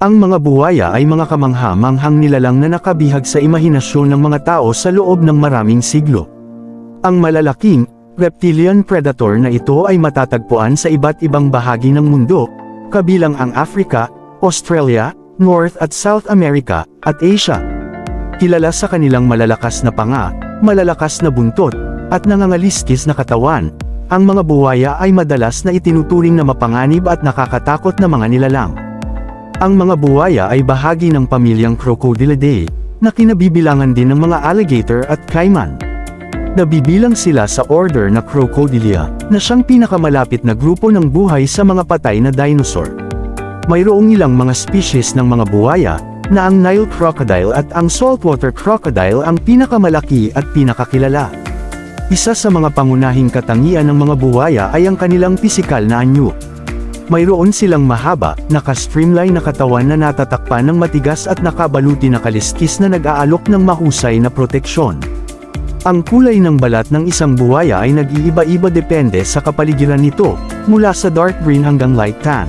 Ang mga buwaya ay mga kamangha-manghang nilalang na nakabihag sa imahinasyon ng mga tao sa loob ng maraming siglo. Ang malalaking, reptilian predator na ito ay matatagpuan sa iba't ibang bahagi ng mundo, kabilang ang Africa, Australia, North at South America, at Asia. Kilala sa kanilang malalakas na panga, malalakas na buntot, at nangangaliskis na katawan, ang mga buwaya ay madalas na itinuturing na mapanganib at nakakatakot na mga nilalang. Ang mga buwaya ay bahagi ng pamilyang Crocodilidae, na kinabibilangan din ng mga alligator at caiman. Nabibilang sila sa order na Crocodilia, na siyang pinakamalapit na grupo ng buhay sa mga patay na dinosaur. Mayroong ilang mga species ng mga buwaya, na ang Nile crocodile at ang saltwater crocodile ang pinakamalaki at pinakakilala. Isa sa mga pangunahing katangian ng mga buwaya ay ang kanilang pisikal na anyo. Mayroon silang mahaba, naka-streamline na katawan na natatakpan ng matigas at nakabaluti na kaliskis na nag-aalok ng mahusay na proteksyon. Ang kulay ng balat ng isang buwaya ay nag-iiba-iba depende sa kapaligiran nito, mula sa dark green hanggang light tan.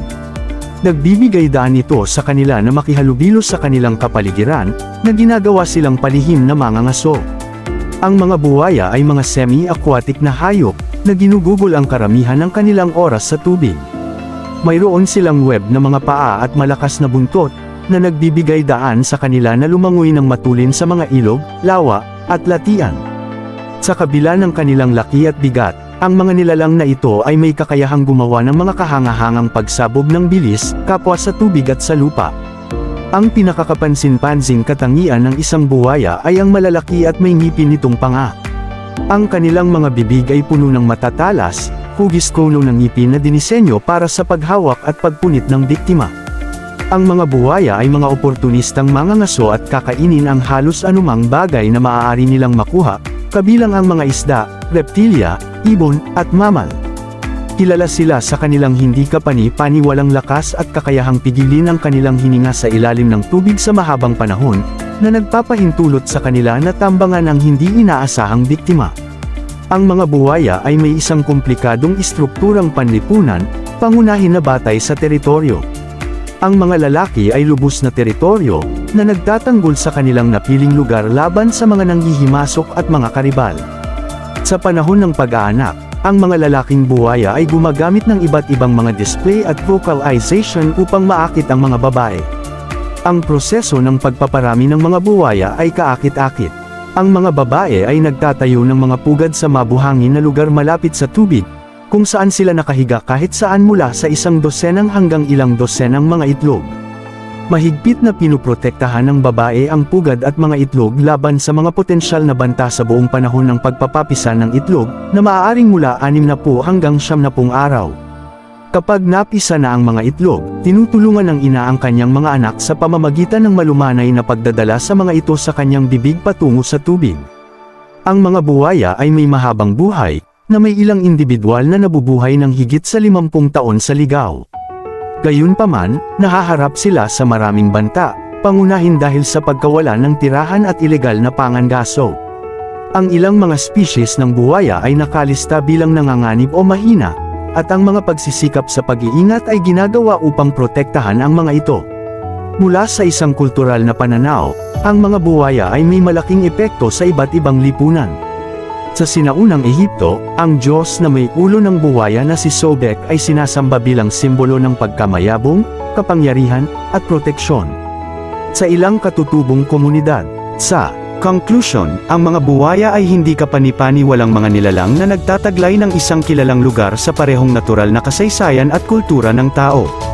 Nagbibigay daan ito sa kanila na makihalubilo sa kanilang kapaligiran, na ginagawa silang palihim na mga ngaso. Ang mga buwaya ay mga semi-aquatic na hayop, na ginugugol ang karamihan ng kanilang oras sa tubig. Mayroon silang web na mga paa at malakas na buntot, na nagbibigay daan sa kanila na lumangoy ng matulin sa mga ilog, lawa, at latian. Sa kabila ng kanilang laki at bigat, ang mga nilalang na ito ay may kakayahang gumawa ng mga kahangahangang pagsabog ng bilis, kapwa sa tubig at sa lupa. Ang pinakakapansin-pansing katangian ng isang buwaya ay ang malalaki at may ngipin nitong panga. Ang kanilang mga bibig ay puno ng matatalas, hugis kono ng ngipin na dinisenyo para sa paghawak at pagpunit ng biktima. Ang mga buwaya ay mga oportunistang mga ngaso at kakainin ang halos anumang bagay na maaari nilang makuha, kabilang ang mga isda, reptilya, ibon, at mamal. Kilala sila sa kanilang hindi kapani-pani walang lakas at kakayahang pigilin ang kanilang hininga sa ilalim ng tubig sa mahabang panahon, na nagpapahintulot sa kanila na tambangan ang hindi inaasahang biktima. Ang mga buwaya ay may isang komplikadong istrukturang panlipunan, pangunahin na batay sa teritoryo. Ang mga lalaki ay lubos na teritoryo, na nagtatanggol sa kanilang napiling lugar laban sa mga nanghihimasok at mga karibal. Sa panahon ng pag-aanak, ang mga lalaking buwaya ay gumagamit ng iba't ibang mga display at vocalization upang maakit ang mga babae. Ang proseso ng pagpaparami ng mga buwaya ay kaakit-akit. Ang mga babae ay nagtatayo ng mga pugad sa mabuhangin na lugar malapit sa tubig, kung saan sila nakahiga kahit saan mula sa isang dosenang hanggang ilang dosenang mga itlog. Mahigpit na pinuprotektahan ng babae ang pugad at mga itlog laban sa mga potensyal na banta sa buong panahon ng pagpapapisa ng itlog, na maaaring mula 60 hanggang 70 araw. Kapag napisa na ang mga itlog, tinutulungan ng ina ang kanyang mga anak sa pamamagitan ng malumanay na pagdadala sa mga ito sa kanyang bibig patungo sa tubig. Ang mga buwaya ay may mahabang buhay, na may ilang individual na nabubuhay ng higit sa 50 taon sa ligaw. Gayunpaman, nahaharap sila sa maraming banta, pangunahin dahil sa pagkawala ng tirahan at ilegal na pangangaso. Ang ilang mga species ng buwaya ay nakalista bilang nanganganib o mahina, at ang mga pagsisikap sa pag-iingat ay ginagawa upang protektahan ang mga ito. Mula sa isang kultural na pananaw, ang mga buwaya ay may malaking epekto sa iba't ibang lipunan. Sa sinaunang Ehipto, ang Diyos na may ulo ng buwaya na si Sobek ay sinasamba bilang simbolo ng pagkamayabong, kapangyarihan, at proteksyon. Sa ilang katutubong komunidad, sa conclusion, ang mga buwaya ay hindi kapani-pani walang mga nilalang na nagtataglay ng isang kilalang lugar sa parehong natural na kasaysayan at kultura ng tao.